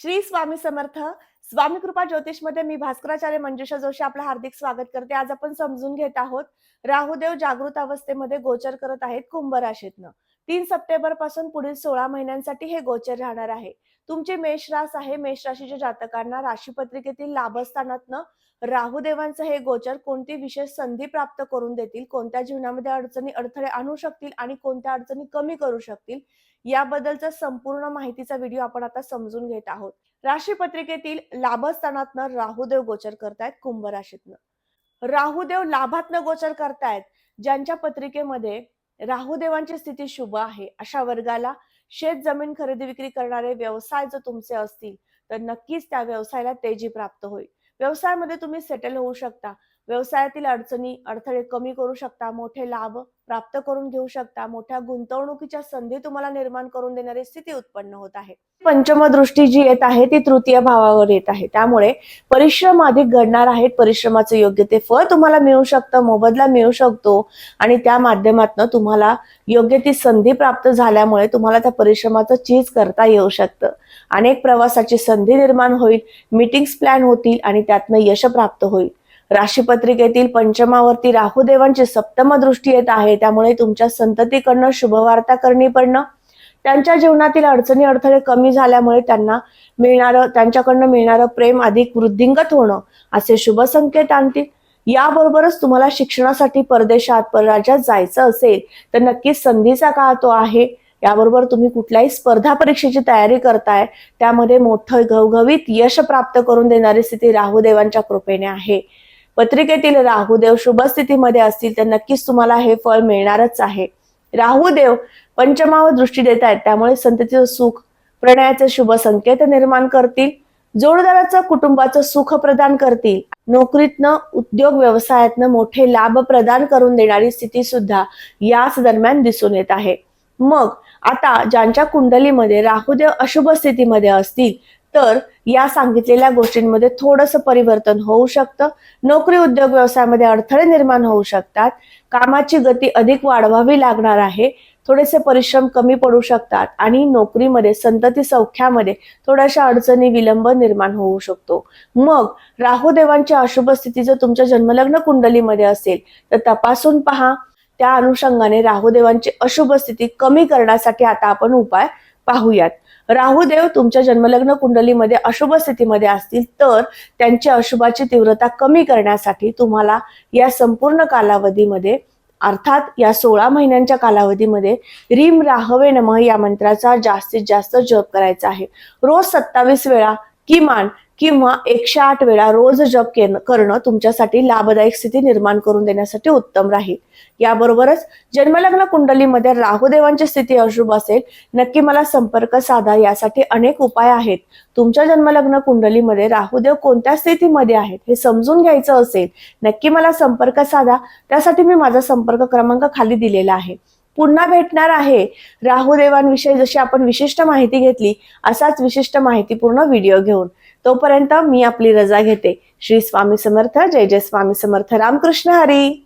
श्री स्वामी समर्थ. स्वामी कृपा ज्योतिषमध्ये मी भास्कराचार्य मंजुषा जोशी आपलं हार्दिक स्वागत करते. आज आपण समजून घेत आहोत राहुदेव जागृत अवस्थेमध्ये गोचर करत आहेत कुंभ राशीतनं. तीन सप्टेंबरपासून पुढील सोळा महिन्यांसाठी हे गोचर राहणार आहे. तुमचे मेष रास आहे. मेष राशीच्या जातकांना राशीपत्रिकेतील लाभस्थानातनं राहुदेवांचं हे गोचर कोणती विशेष संधी प्राप्त करून देतील? कोणत्या जीवनामध्ये अडचणी अडथळे आणू शकतील? आणि कोणत्या अडचणी कमी करू शकतील? याबद्दलचा संपूर्ण माहितीचा व्हिडिओ आपण आता समजून घेत आहोत. राशी पत्रिकेतील लाभस्थानातनं राहुदेव गोचर करतायत कुंभ राशीतनं. राहुदेव लाभातनं गोचर करतायत ज्यांच्या पत्रिकेमध्ये राहुदेवांची स्थिती शुभ आहे. अशा वर्गाला शेत जमीन खरेदी विक्री करणारे व्यवसाय जर तुमचे असतील तर नक्कीच त्या व्यवसायाला तेजी प्राप्त होईल. व्यवसायामध्ये तुम्ही सेटल होऊ शकता. व्यवसायातील अडचणी अडथळे कमी करू शकता मोठे लाभ प्राप्त करून घेऊ शकता. मोठ्या गुंतवणुकीच्या संधी तुम्हाला निर्माण करून देणारी स्थिती उत्पन्न होत आहे. पंचम दृष्टी जी येत आहे ती तृतीय भावावर येत आहे. त्यामुळे परिश्रम अधिक घडणार आहेत. परिश्रमाचं योग्य ते फळ तुम्हाला मिळू शकतं मोबदला मिळू शकतो आणि त्या माध्यमातून तुम्हाला योग्य ती संधी प्राप्त झाल्यामुळे तुम्हाला त्या परिश्रमाचं चीज करता येऊ शकतं. अनेक प्रवासाची संधी निर्माण होईल मीटिंग्स प्लॅन होतील आणि त्यातनं यश प्राप्त होईल. राशीपत्रिकेतील पंचमावरती राहुदेवांची सप्तम दृष्टी येत आहे. त्यामुळे तुमच्या संततीकडनं शुभवार्ता करणी पडणं त्यांच्या जीवनातील अडचणी अडथळे कमी झाल्यामुळे त्यांना मिळणारं त्यांच्याकडनं मिळणारं प्रेम अधिक वृद्धिंगत होणं असे शुभ संकेत आणतील. याबरोबरच तुम्हाला शिक्षणासाठी परदेशात परराज्यात जायचं असेल तर नक्कीच संधीचा काळ तो आहे. याबरोबर तुम्ही कुठल्याही स्पर्धा परीक्षेची तयारी करताय त्यामध्ये मोठं घवघवीत यश प्राप्त करून देणारी स्थिती राहुदेवांच्या कृपेने आहे. पत्रिकेतील राहुदेव शुभ स्थितीमध्ये असतील तर नक्कीच तुम्हाला हे फळ मिळणारच आहे. राहुदेव पंचमावर दृष्टी देत आहेत त्यामुळे संततीचं सुख प्रणयाचे शुभ संकेत निर्माण करतील. जोडदाराचं कुटुंबाचं सुख प्रदान करतील. नोकरीतनं उद्योग व्यवसायातनं मोठे लाभ प्रदान करून देणारी स्थिती सुद्धा याच दरम्यान दिसून येत आहे. मग आता ज्यांच्या कुंडलीमध्ये राहुदेव अशुभ स्थितीमध्ये असतील तर या सांगितलेल्या गोष्टींमध्ये थोडंसं परिवर्तन होऊ शकतं. नोकरी उद्योग व्यवसायामध्ये अडथळे निर्माण होऊ शकतात. कामाची गती अधिक वाढवावी लागणार आहे. थोडेसे परिश्रम कमी पडू शकतात आणि नोकरीमध्ये संतती सौख्यामध्ये थोड्याशा अडचणी विलंब निर्माण होऊ शकतो. मग राहुदेवांच्या अशुभ स्थिती जर तुमच्या जन्मलग्न कुंडलीमध्ये असेल तर तपासून पहा. त्या अनुषंगाने राहुदेवांची अशुभ स्थिती कमी करण्यासाठी आता आपण उपाय पाहूयात. राहुदेव तुमच्या जन्मलग्न कुंडलीमध्ये अशुभ स्थितीमध्ये असतील तर त्यांची अशुभाची तीव्रता कमी करण्यासाठी तुम्हाला या संपूर्ण कालावधीमध्ये अर्थात या सोळा महिन्यांच्या कालावधीमध्ये रीम राहवे नमः या मंत्राचा जास्तीत जास्त जप करायचा आहे. रोज सत्तावीस वेळा किमान किंवा एकशे आठ वेळा रोज जप करणं तुमच्यासाठी लाभदायक स्थिती निर्माण करून देण्यासाठी उत्तम राहील. याबरोबरच जन्मलग्न कुंडलीमध्ये राहुदेवांची स्थिती अशुभ असेल नक्की मला संपर्क साधा. यासाठी अनेक उपाय आहेत. तुमच्या जन्मलग्न कुंडलीमध्ये राहुदेव कोणत्या स्थितीमध्ये आहेत हे समजून घ्यायचं असेल नक्की मला संपर्क साधा. त्यासाठी मी माझा संपर्क क्रमांक खाली दिलेला आहे. पुन्हा भेटणार आहे. राहुदेवांविषयी जशी आपण विशिष्ट माहिती घेतली असाच विशिष्ट माहितीपूर्ण व्हिडिओ घेऊन तोपर्यंत मी आपली रजा घेते. श्री स्वामी समर्थ जय जय स्वामी समर्थ. रामकृष्ण हरी.